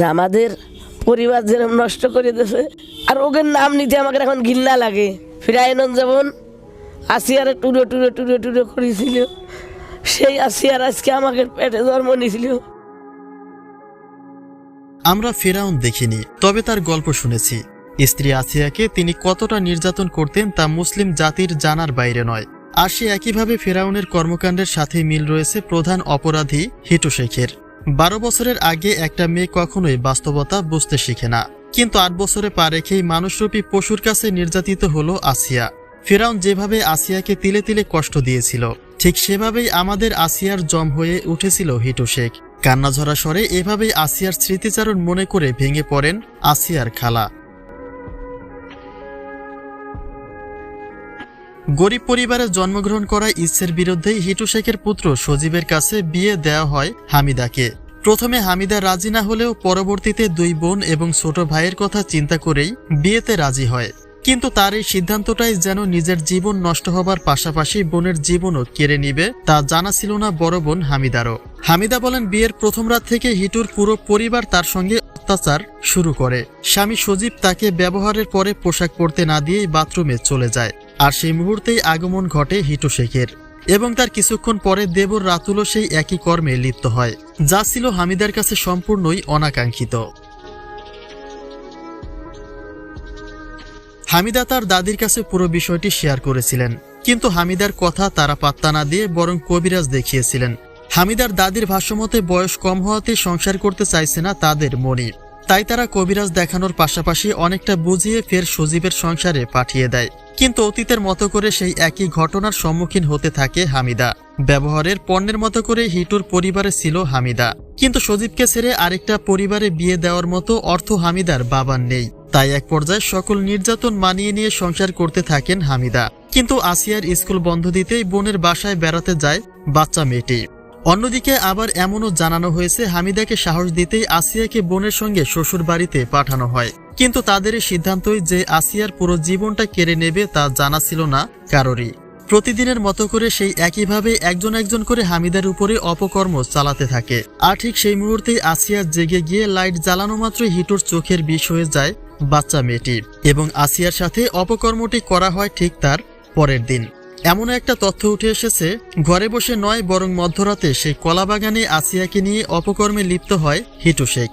যে আমাদের পরিবার যেরকম নষ্ট করে দিয়েছে, আর ওদের নাম নিতে আমাকে এখন ঘিন্না লাগে। ফিরাইনন যেমন আসিয়ারে টুরো টুরো টুরো টুরো করেছিল, সেই আসিয়ার আজকে আমাকে পেটে জন্ম নিয়েছিল। আমরা ফেরাউন দেখিনি, তবে তার গল্প শুনেছি। স্ত্রী আসিয়াকে তিনি কতটা নির্যাতন করতেন তা মুসলিম জাতির জানার বাইরে নয়। আর সে একইভাবে ফেরাউনের কর্মকাণ্ডের সাথে মিল রয়েছে প্রধান অপরাধী হিটু শেখের। বারো বছরের আগে একটা মেয়ে কখনোই বাস্তবতা বুঝতে শিখে না। কিন্তু আট বছরে পা রেখেই মানুষরূপী পশুর কাছে নির্যাতিত হলো আসিয়া। ফেরাউন যেভাবে আসিয়াকে তিলে তিলে কষ্ট দিয়েছিল, ঠিক সেভাবেই আমাদের আসিয়ার জম হয়ে উঠেছিল হিটু শেখ। কান্নাঝরা স্বরে এভাবেই আসিয়ার স্মৃতিচারণ মনে করে ভেঙে পড়েন আসিয়ার খালা। গরিব পরিবারে জন্মগ্রহণ করা ইচ্ছের বিরুদ্ধেই হিটু শেখের পুত্র সজীবের কাছে বিয়ে দেওয়া হয় হামিদাকে। প্রথমে হামিদা রাজি না হলেও পরবর্তীতে দুই বোন এবং ছোট ভাইয়ের কথা চিন্তা করেই বিয়েতে রাজি হয়। কিন্তু তার এই সিদ্ধান্তটাই যেন নিজের জীবন নষ্ট হবার পাশাপাশি বোনের জীবনও কেড়ে নিবে তা জানা ছিল না বড় বোন হামিদারও। হামিদা বলেন, বিয়ের প্রথম রাত থেকে হিটুর পুরো পরিবার তার সঙ্গে অত্যাচার শুরু করে। স্বামী সজীব তাকে ব্যবহারের পরে পোশাক পরতে না দিয়েই বাথরুমে চলে যায়। আর সেই মুহূর্তেই আগমন ঘটে হিটু শেখের। এবং তার কিছুক্ষণ পরে দেবর রাতুলও সেই একই কর্মে লিপ্ত হয়, যা ছিল হামিদার কাছে সম্পূর্ণই অনাকাঙ্ক্ষিত। হামিদা তার দাদির কাছে পুরো বিষয়টি শেয়ার করেছিলেন, কিন্তু হামিদার কথা তারা পাত্তা না দিয়ে বরং কবিরাজ দেখিয়েছিলেন। হামিদার দাদির ভাষ্যমতে বয়স কম হওয়াতে সংসার করতে চাইছে না তাদের মনি তাই তারা কবিরাজ দেখানোর পাশাপাশি অনেকটা বুঝিয়ে ফের সজীবের সংসারে পাঠিয়ে দেয়। কিন্তু অতীতের মতো করে সেই একই ঘটনার সম্মুখীন হতে থাকে হামিদা। ব্যবহারের পণ্যের মতো করে হিটুর পরিবারে ছিল হামিদা। কিন্তু সজীবকে ছেড়ে আরেকটা পরিবারে বিয়ে দেওয়ার মতো অর্থ হামিদার বাবার নেই। তাই এক পর্যায়ে সকল নির্যাতন মানিয়ে নিয়ে সংসার করতে থাকেন হামিদা। কিন্তু আসিয়ার স্কুল বন্ধ দিতেই বোনের বাসায় বেড়াতে যায় বাচ্চা মেয়েটি। অন্যদিকে আবার এমনও জানানো হয়েছে, হামিদাকে সাহস দিতেই আসিয়াকে বোনের সঙ্গে শ্বশুর বাড়িতে পাঠানো হয়। কিন্তু তাদের সিদ্ধান্তই যে আসিয়ার পুরো জীবনটা কেড়ে নেবে তা জানা ছিল না কারোরই। প্রতিদিনের মতো করে সেই একইভাবে একজন একজন করে হামিদার উপরে অপকর্ম চালাতে থাকে। আর ঠিক সেই মুহূর্তেই আসিয়া জেগে গিয়ে লাইট জ্বালানো মাত্রই হিটুর চোখের বিষ হয়ে যায় বাচ্চা মেয়েটি এবং আসিয়ার সাথে অপকর্মটি করা হয় ঠিক তার পরের দিন। এমন একটা তথ্য উঠে এসেছে, ঘরে বসে নয় বরং মধ্যরাতে সেই কলাবাগানে আসিয়াকে নিয়ে অপকর্মে লিপ্ত হয় হিটু শেখ।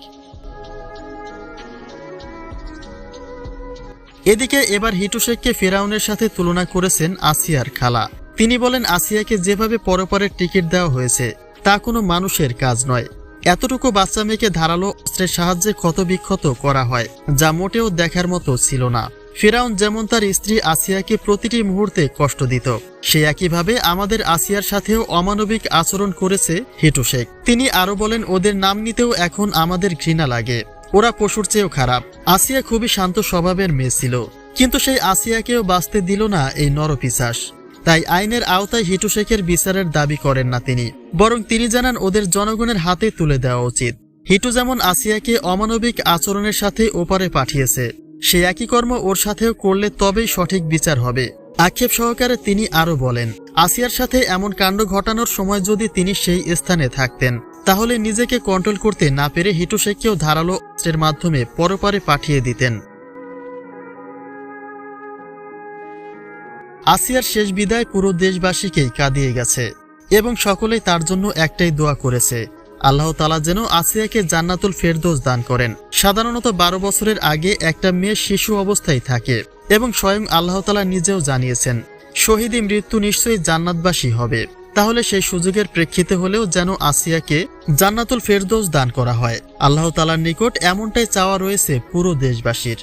এদিকে এবার হিটু শেখকে ফেরাউনের সাথে তুলনা করেছেন আসিয়ার খালা। তিনি বলেন, আসিয়াকে যেভাবে পরপরের টিকিট দেওয়া হয়েছে, তা কোনো মানুষের কাজ নয়। এতটুকু বাচ্চা মেয়েকে ধারালো অস্ত্রের সাহায্যে ক্ষতবিক্ষত করা হয়, যা মোটেও দেখার মতো ছিল না। ফেরাউন যেমন তার স্ত্রী আসিয়াকে প্রতিটি মুহূর্তে কষ্ট দিত, সে একইভাবে আমাদের আসিয়ার সাথেও অমানবিক আচরণ করেছে হিটু শেখ। তিনি আরও বলেন, ওদের নাম নিতেও এখন আমাদের ঘৃণা লাগে। ওরা পশুর চেয়েও খারাপ। আসিয়া খুবই শান্ত স্বভাবের মেয়ে ছিল। কিন্তু সেই আসিয়াকেও বাঁচতে দিল না এই নরপিশাস। তাই আইনের আওতায় হিটু শেখের বিচারের দাবি করেন না তিনি। বরং তিনি জানান, ওদের জনগণের হাতে তুলে দেওয়া উচিত। হিটু যেমন আসিয়াকে অমানবিক আচরণের সাথে ওপারে পাঠিয়েছে সে একই কর্ম ওর সাথেও করলে তবেই সঠিক বিচার হবে। আক্ষেপ সহকারে তিনি আরও বলেন, আসিয়ার সাথে এমন কাণ্ড ঘটানোর সময় যদি তিনি সেই স্থানে থাকতেন, তাহলে নিজেকে কন্ট্রোল করতে না পেরে হিটু শেখকেও ধারালো অস্ত্রের মাধ্যমে পরপারে পাঠিয়ে দিতেন। আসিয়ার শেষ বিদায় পুরো দেশবাসীকেই কাঁদিয়ে গেছে এবং সকলেই তার জন্য একটাই দোয়া করেছে আল্লাহ তালা যেন আসিয়াকে জান্নাতুল ফেরদৌস দান করেন। সাধারণত বারো বছরের আগে একটা মেয়ে শিশু অবস্থায় থাকে এবং স্বয়ং আল্লাহ তালা নিজেও জানিয়েছেন, শহীদি মৃত্যু নিশ্চয়ই জান্নাতবাসী হবে। তাহলে সেই সুযোগের প্রেক্ষিতে হলেও যেন আসিয়াকে জান্নাতুল ফেরদৌস দান করা হয়। আল্লাহ তালার নিকট এমনটাই চাওয়া রয়েছে পুরো দেশবাসীর।